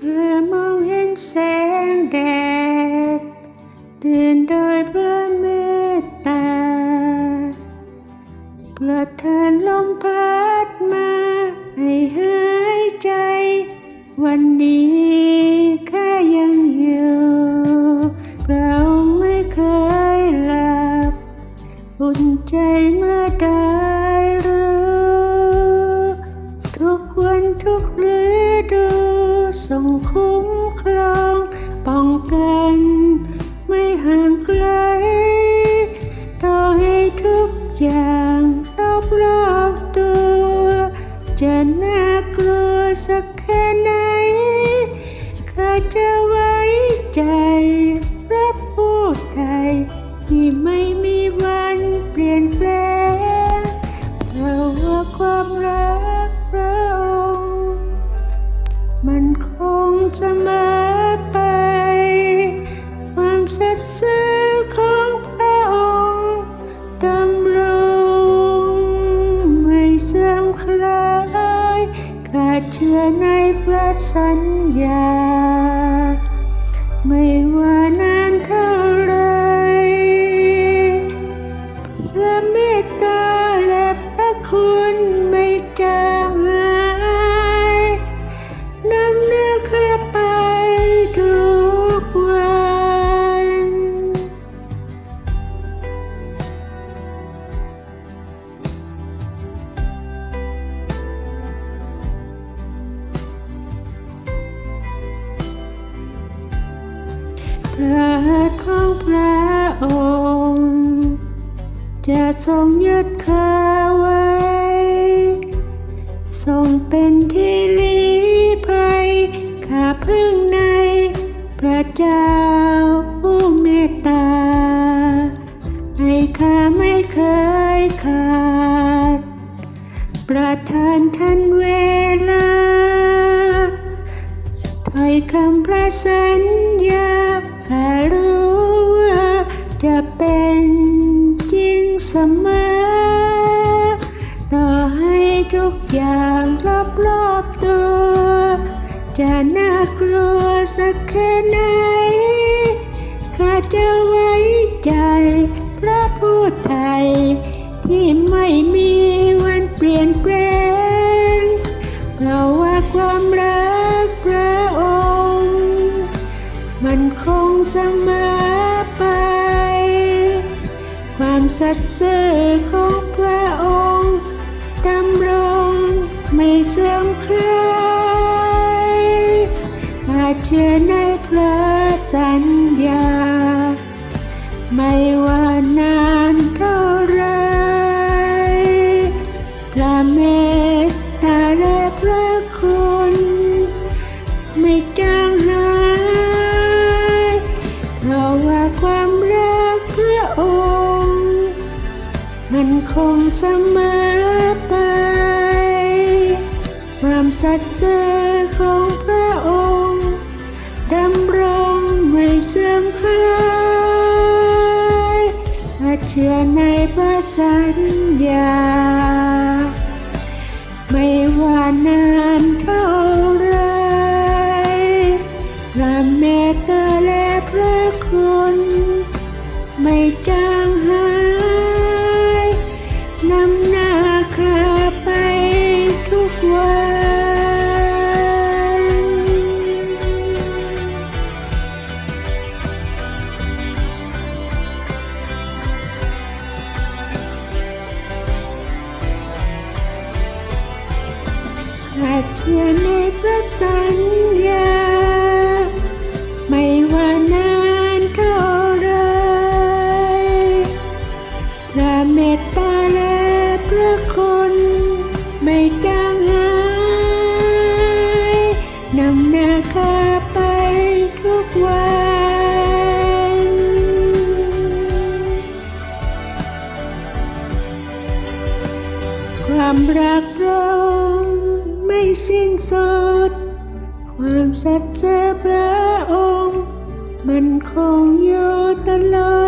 เพื่อมองเห็นแสงแดดตื่นโดยพระเมตตาประทานลมพัดมาให้หายใจ วันนี้แค่ยังอยู่เราไม่เคยหลับอุ่นใจเมื่อได้ ส่งคุ้มครอง ป้องกัน ไม่ห่างไกลต่อให้ทุกอย่างรอบรอบตัว จะน่ากลัวสักแค่ไหนข้าจะไว้ใจรับพูดไทย ที่ไม่มีวันเปลี่ยนแปลงเพราะว่าความรักพระ เสมอไป ความสัตย์ซื่อของพระองค์ดำรงไม่เสื่อมคลายกาเชื่อในพระสัญ พระหัตถ์ของพระองค์ จะทรงยึดข้าไว้ ทรงเป็นที่ลี้ภัยข้าพึ่งในพระเจ้าผู้เมตตา ให้ข้าไม่เคยขาด ประทานทันเวลาถ้อยคำพระสัญญา ข้ารู้ว่าจะเป็นจริงเสมอ ต่อให้ทุกอย่างรอบรอบๆตัว จะน่ากลัวสักแค่ไหน ข้าจะไว้ใจพระผู้ไทยที่ไม่มี สัตย์ซื่อของพระองค์ดำรงไม่เสื่อมคลายข้าเชื่อในพระสัญญา ไม่ว่านานเท่าไรพระเมตตาและพระคุณ ไม่จา งเสมอไป ความสัตย์ซื่อของพระองค์ดำรงไม่เสื่อมคลายข้าเชื่อในพระสัญญา ไม่ว่านานเท่าไรพระเมตตาและพระคุณ ไม่จาง ทุกวันข้าเชื่อในพระสัญญา ความรักเราไม่สิ้นสุด ความสัจจะพระองค์ มันคงอยู่ตลอด